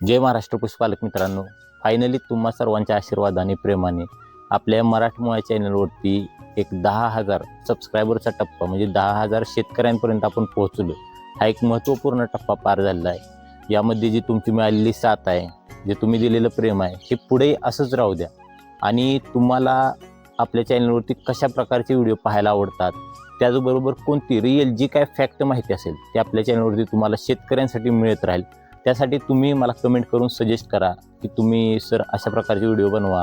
जय महाराष्ट्र पुष्पालक मित्रांनो. फायनली तुम्हा सर्वांच्या आशीर्वादाने प्रेमाने आपल्या मराठमोळ्या चॅनलवरती एक दहा हजार सबस्क्रायबरचा टप्पा म्हणजे दहा हजार शेतकऱ्यांपर्यंत आपण पोहोचलो. हा एक महत्त्वपूर्ण टप्पा पार झालेला आहे. यामध्ये जी तुमची मिळालेली साथ आहे जे तुम्ही दिलेलं प्रेम आहे हे पुढे असंच राहू द्या. आणि तुम्हाला आपल्या चॅनलवरती कशा प्रकारचे व्हिडिओ पाहायला आवडतात त्याचबरोबर कोणती रिअल जी काय फॅक्ट माहिती असेल ते आपल्या चॅनलवरती तुम्हाला शेतकऱ्यांसाठी मिळत राहील. त्यासाठी तुम्ही मला कमेंट करून सजेस्ट करा की तुम्ही सर अशा प्रकारचे व्हिडिओ बनवा.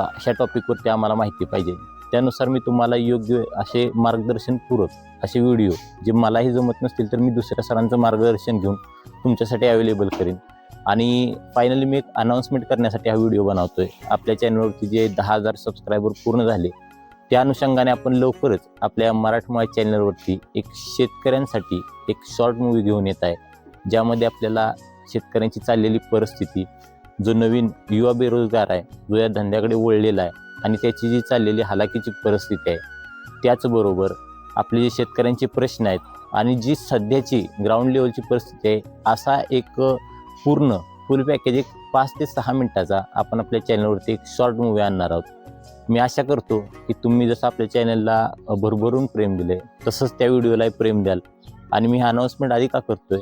अशा टॉपिकवरती आम्हाला माहिती पाहिजे. त्यानुसार मी तुम्हाला योग्य असे मार्गदर्शनपूरक असे व्हिडिओ जे मलाही जमत नसतील तर मी दुसऱ्या सरांचं मार्गदर्शन घेऊन तुमच्यासाठी अवेलेबल करेन. आणि फायनली मी एक अनाऊन्समेंट करण्यासाठी हा व्हिडिओ बनवतोय. आपल्या चॅनलवरती जे दहा हजार सबस्क्रायबर पूर्ण झाले त्या अनुषंगाने आपण लवकरच आपल्या मराठमोळ्या चॅनलवरती एक शेतकऱ्यांसाठी एक शॉर्ट मूवी घेऊन येत आहे. ज्यामध्ये आपल्याला शेतकऱ्यांची चाललेली परिस्थिती जो नवीन युवा बेरोजगार आहे जो या धंद्याकडे वळलेला आहे आणि त्याची जी चाललेली हालाकीची परिस्थिती आहे त्याचबरोबर आपले जे शेतकऱ्यांचे प्रश्न आहेत आणि जी सध्याची ग्राउंड लेवलची परिस्थिती आहे असा एक पूर्ण फुल पॅकेज एक पाच ते सहा मिनिटाचा आपण आपल्या चॅनलवरती एक शॉर्ट मूवी आणणार आहोत. मी आशा करतो की तुम्ही जसं आपल्या चॅनलला भरभरून प्रेम दिले तसंच त्या व्हिडिओलाही प्रेम द्याल. आणि मी हा अनाऊन्समेंट आधी का करतोय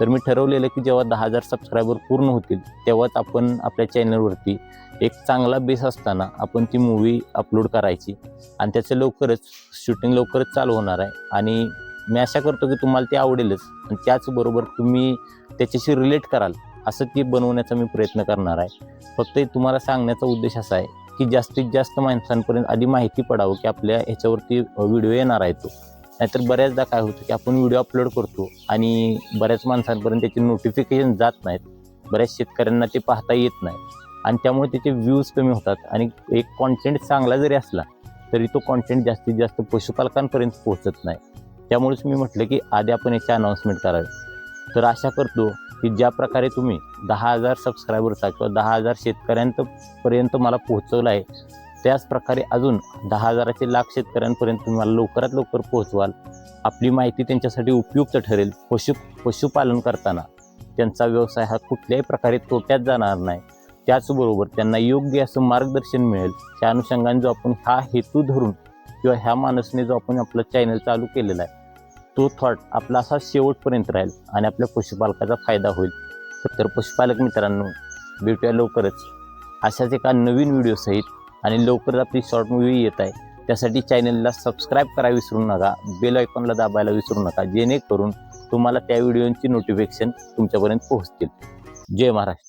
तर मी ठरवलेलं की जेव्हा दहा हजार सबस्क्रायबर पूर्ण होतील तेव्हाच आपण आपल्या चॅनलवरती एक चांगला बेस असताना आपण ती मूवी अपलोड करायची. आणि त्याचं लवकरच शूटिंग लवकरच चालू होणार आहे. आणि मी आशा करतो की तुम्हाला ते आवडेलच. आणि त्याचबरोबर तुम्ही त्याच्याशी रिलेट कराल असं ती बनवण्याचा मी प्रयत्न करणार आहे. फक्त तुम्हाला सांगण्याचा उद्देश असा आहे की जास्तीत जास्त माणसांपर्यंत आधी माहिती पडावं की आपल्या ह्याच्यावरती व्हिडिओ येणार आहे तो. नाहीतर बऱ्याचदा काय होतं की आपण व्हिडिओ अपलोड करतो आणि बऱ्याच माणसांपर्यंत त्याचे नोटिफिकेशन जात नाहीत. बऱ्याच शेतकऱ्यांना ते पाहता येत नाही. आणि त्यामुळे त्याचे व्ह्यूज कमी होतात आणि एक कॉन्टेंट चांगला जरी असला तरी तो कॉन्टेंट जास्तीत जास्त पशुपालकांपर्यंत पोहोचत नाही. त्यामुळेच मी म्हटलं की आधी आपण याची अनाऊन्समेंट करावी. तर आशा करतो की ज्या प्रकारे तुम्ही दहा हजार सबस्क्रायबरचा किंवा दहा हजार शेतकऱ्यांपर्यंत मला पोहोचवलं आहे त्याचप्रकारे अजून दहा हजाराचे लाख शेतकऱ्यांपर्यंत तुम्ही लवकरात लवकर पोहोचवाल. आपली माहिती त्यांच्यासाठी उपयुक्त ठरेल. पशु पशुपालन करताना त्यांचा व्यवसाय हा कुठल्याही प्रकारे तोट्यात जाणार नाही. त्याचबरोबर त्यांना योग्य असं मार्गदर्शन मिळेल. त्या अनुषंगाने जो आपण हा हेतू धरून किंवा ह्या माणसाने जो आपण आपलं चॅनल चालू केलेला आहे तो थॉट आपला असा शेवटपर्यंत राहील आणि आपल्या पशुपालकाचा फायदा होईल. तर पशुपालक मित्रांनो भेटूया लवकरच. अशाच एका नवीन व्हिडिओसहित आणि लवकरच आपली शॉर्ट मूवी येत आहे. त्यासाठी चॅनलला सबस्क्राईब करायला विसरू नका. बेल आयकॉनला दाबायला विसरू नका. जेणेकरून तुम्हाला त्या व्हिडिओची नोटिफिकेशन तुमच्यापर्यंत पोहोचतील. जय महाराष्ट्र.